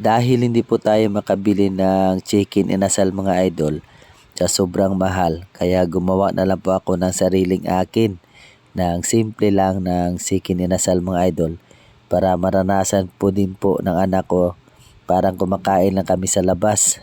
Dahil hindi po tayo makabili ng chicken inasal mga idol sa sobrang mahal. Kaya gumawa na lang po ako ng sariling akin ng simple lang ng chicken inasal mga idol para maranasan po din po ng anak ko parang kumakain lang kami sa labas.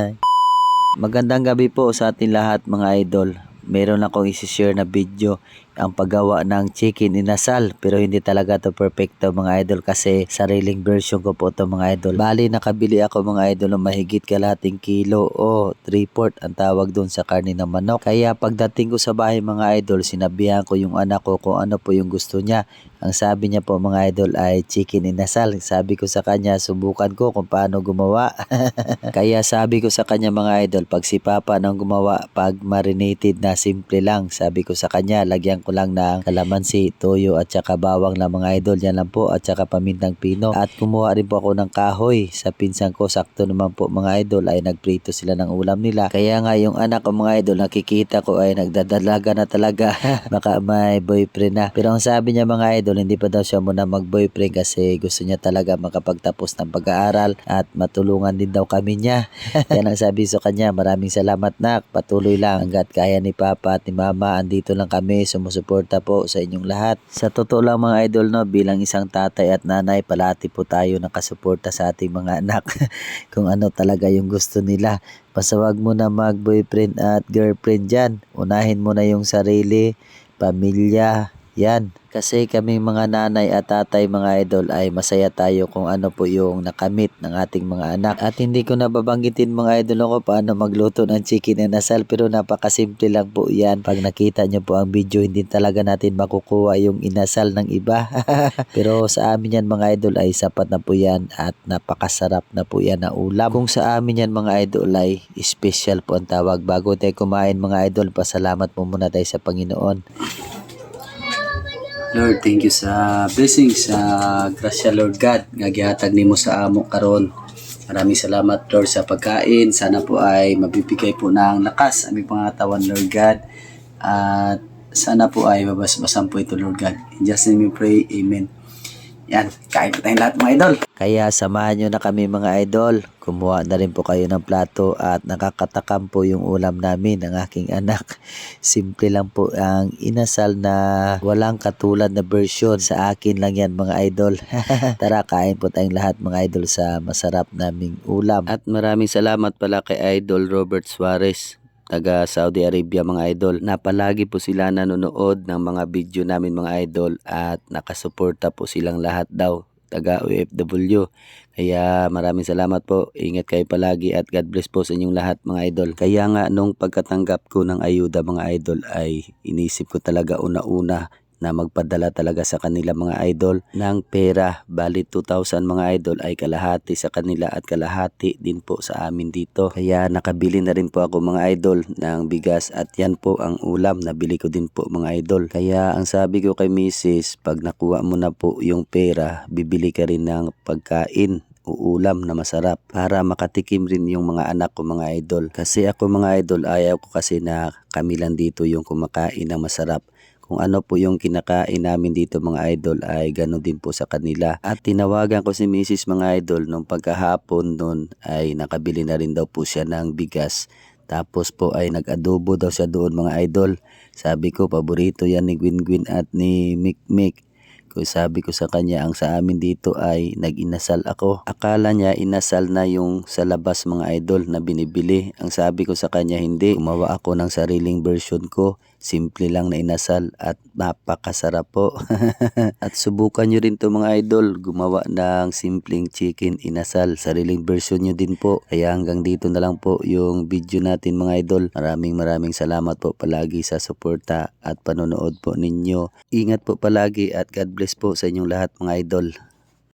Magandang gabi po sa ating lahat mga idol. Meron akong isi-share na video ang paggawa ng chicken inasal pero hindi talaga to perfecto mga idol kasi sariling version ko po to mga idol. Bali nakabili ako mga idol ng mahigit kalating kilo o 3-4 ang tawag doon sa karne ng manok. Kaya pagdating ko sa bahay mga idol sinabihan ko yung anak ko kung ano po yung gusto niya. Ang sabi niya po mga idol ay chicken inasal. Sabi ko sa kanya subukan ko kung paano gumawa. Kaya sabi ko sa kanya mga idol pag si Papa nang gumawa pag marinated na simple lang. Sabi ko sa kanya lagyan ko lang ng kalamansi, toyo at saka bawang lang mga idol. Yan lang po at saka pamintang pino. At kumuha rin po ako ng kahoy sa pinsan ko. Sakto naman po mga idol ay nagprito sila ng ulam nila. Kaya nga yung anak ko mga idol nakikita ko ay nagdadalaga na talaga. Baka may boyfriend na. Pero ang sabi niya mga idol hindi pa daw siya muna mag-boyfriend kasi gusto niya talaga makapagtapos ng pag-aaral at matulungan din daw kami niya. Yan ang sabi sa kanya. Maraming salamat nak. Patuloy lang hanggat kaya ni Papa at ni Mama. Andito lang kami. Sumusuporta po sa inyong lahat. Sa totoo lang mga idol no, bilang isang tatay at nanay, palati po tayo nakasuporta sa ating mga anak. Kung ano talaga yung gusto nila. Basta wag mo na mag-boyfriend at girlfriend dyan. Unahin mo na yung sarili, pamilya, yan. Kasi kami mga nanay at tatay mga idol ay masaya tayo kung ano po yung nakamit ng ating mga anak. At hindi ko nababanggitin mga idol ko paano magluto ng chicken and asal pero napakasimple lang po yan. Pag nakita nyo po ang video hindi talaga natin makukuha yung inasal ng iba. pero sa amin yan mga idol ay sapat na po yan at napakasarap na po yan na ulam. Kung sa amin yan mga idol ay special po ang tawag. Bago tayo kumain mga idol, pasalamat po muna tayo sa Panginoon. Lord, thank you sa blessings sa grasya Lord God nga gihatag nimo sa amo karon. Maraming salamat Lord sa pagkain. Sana po ay mabibigay po ng lakas aming pangatawan Lord God. At sana po ay mabasbasan po ito Lord God. In Jesus name we pray. Amen. Yan, kain po tayong lahat mga idol. Kaya samahan nyo na kami mga idol. Kumuha na rin po kayo ng plato at nakakatakam po yung ulam namin ng aking anak. Simple lang po ang inasal na walang katulad na version. Sa akin lang yan mga idol. Tara kain po tayong lahat mga idol sa masarap naming ulam. At maraming salamat pala kay Idol Robert Suarez taga Saudi Arabia mga idol na palagi po sila nanonood ng mga video namin mga idol at nakasuporta po silang lahat daw taga OFW. Kaya maraming salamat po. Ingat kayo palagi at God bless po sa inyong lahat mga idol. Kaya nga nung pagkatanggap ko ng ayuda mga idol ay inisip ko talaga una-una na magpadala talaga sa kanila mga idol ng pera. Bali 2,000 mga idol ay kalahati sa kanila at kalahati din po sa amin dito. Kaya nakabili na rin po ako mga idol ng bigas at yan po ang ulam. Nabili ko din po mga idol. Kaya ang sabi ko kay Mrs. pag nakuha mo na po yung pera, bibili ka rin ng pagkain uulam na masarap para makatikim rin yung mga anak ko mga idol. Kasi ako mga idol ayaw ko kasi na kami lang dito yung kumakain ng masarap kung ano po yung kinakain namin dito mga idol ay gano'n din po sa kanila. At tinawagan ko si Mrs. mga idol nung pagkahapon nun ay nakabili na rin daw po siya ng bigas. Tapos po ay nag-adobo daw siya doon mga idol. Sabi ko paborito yan ni Gwin at ni Mikmik. Kung sabi ko sa kanya ang sa amin dito ay nag-inasal ako. Akala niya inasal na yung sa labas mga idol na binibili. Ang sabi ko sa kanya hindi. Gumawa ako ng sariling version ko. Simple lang na inasal at napakasarap po. at subukan nyo rin to mga idol. Gumawa ng simpleng chicken inasal. Sariling version nyo din po. Kaya hanggang dito na lang po yung video natin mga idol. Maraming maraming salamat po palagi sa suporta at panonood po ninyo. Ingat po palagi at God bless po sa inyong lahat mga idol.